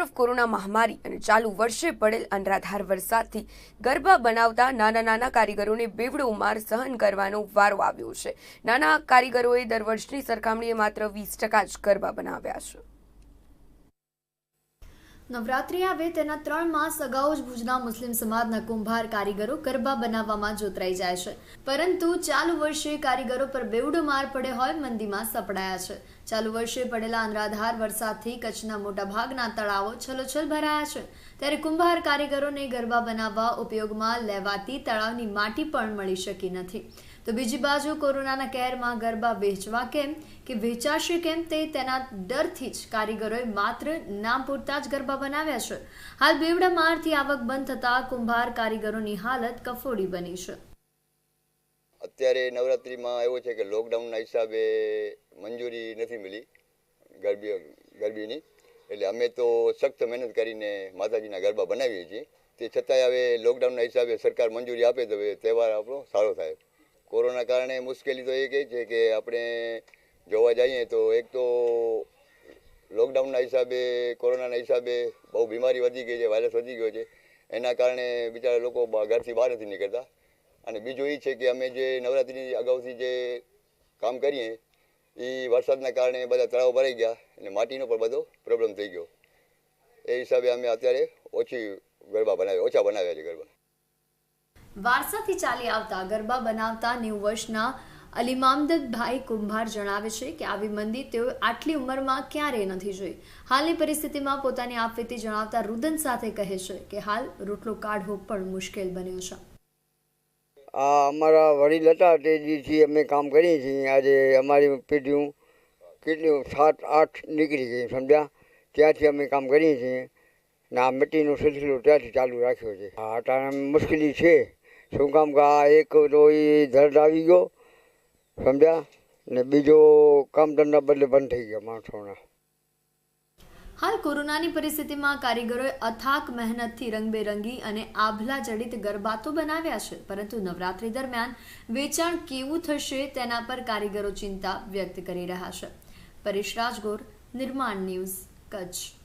તરફ કોરોના મહામારી અને ચાલુ વર્ષે પડેલ અનરાધાર વરસાદથી ગરબા બનાવતા નાના નાના કારીગરોને બેવડો માર સહન કરવાનો વારો આવ્યો છે. નાના કારીગરોએ દર વર્ષની સરખામણીએ માત્ર વીસ ટકા જ ગરબા બનાવ્યા છે. નવરાત્રી આવે તેના ત્રણ માસ અગાઉ જ ભુજના મુસ્લિમ સમાજના કુંભાર કારીગરો ગરબા બનાવવામાં જોતરાઈ જાય છે. પરંતુ ચાલુ વર્ષે કારીગરો પર બેવડો માર પડે હોય મંદીમાં સપડાયા છે. ચાલુ વર્ષે પડેલા અનરાધાર વરસાદથી કચ્છના મોટાભાગના તળાવો છલોછલ ભરાયા છે. ત્યારે કુંભાર કારીગરોને ગરબા બનાવવા ઉપયોગમાં લેવાતી તળાવની માટી પણ મળી શકી નથી. તો બીજી બાજુ કોરોનાના કહેરમાં ગરબા વેચવા કેમ કે વેચાશે કેમ તે તેના ડરથી જ કારીગરોએ માત્ર નામ પૂરતા જ ગરબા બનાવ્યા છે. હાલ બેવડા મારથી આવક બંધ થતા કુંભાર કારીગરોની હાલત કફોડી બની છે. અત્યારે નવરાત્રિમાં એવું છે કે લોકડાઉનના હિસાબે મંજૂરી નથી મળી ગરબી, ગરબીની. એટલે અમે તો સખ્ત મહેનત કરીને માતાજીના ગરબા બનાવીએ છીએ. તે છતાંય હવે લોકડાઉનના હિસાબે સરકાર મંજૂરી આપે તો હવે તહેવાર આપણો સારો થાય. કોરોના કારણે મુશ્કેલી તો એ કહે છે કે આપણે જોવા જઈએ તો એક તો લોકડાઉનના હિસાબે, કોરોનાના હિસાબે બહુ બીમારી વધી ગઈ છે વાયરસ વધી ગયો છે. એના કારણે બિચારા લોકો ઘરથી બહાર નથી નીકળતા. અને બીજું એ છે કે અમે જે નવરાત્રિની અગાઉથી જે કામ કરીએ, એ વરસાદના કારણે બધા તળાવ ભરાઈ ગયા અને માટીનો પણ બધો પ્રોબ્લેમ થઈ ગયો. એ હિસાબે અમે અત્યારે ઓછી ગરબા બનાવ્યા ઓછા બનાવ્યા છે ગરબા. વારસાથી ચાલી આવતા ગરબા બનાવતા નેવું વર્ષના અલીમામદભાઈ કુંભાર જણાવે છે કે આવી મંદી તેઓ આટલી ઉંમરમાં ક્યારેય નથી જોઈ. હાલની પરિસ્થિતિમાં પોતાની આપવીતી જણાવતા રુદન સાથે કહે છે કે હાલ રોટલો કાઢવો પણ મુશ્કેલ બન્યો છે. આ અમારા વડીલ હતા તે અમે કામ કરીએ છીએ. આજે અમારી પેઢીઓ કેટલી સાત, આઠ નીકળી ગઈ, સમજ્યા? ત્યાંથી અમે કામ કરીએ છીએ. ને આ મટીનો સિલસિલો ત્યાંથી ચાલુ રાખ્યો છે. આ અટાણે મુશ્કેલી છે. શું કામ કે આ એક તો એ દર્દ આવી ગયો, સમજ્યા? ને બીજો કામ ધંધા બદલે બંધ થઈ ગયા માણસોના. હાલ કોરોનાની પરિસ્થિતિમાં કારીગરોએ અથાક મહેનતથી રંગબેરંગી અને આભલા જડિત ગરબા તો બનાવ્યા છે, પરંતુ નવરાત્રી દરમિયાન વેચાણ કેવું થશે તેના પર કારીગરો ચિંતા વ્યક્ત કરી રહ્યા છે. પરેશ રાજગોર, નિર્માણ ન્યૂઝ કચ્છ.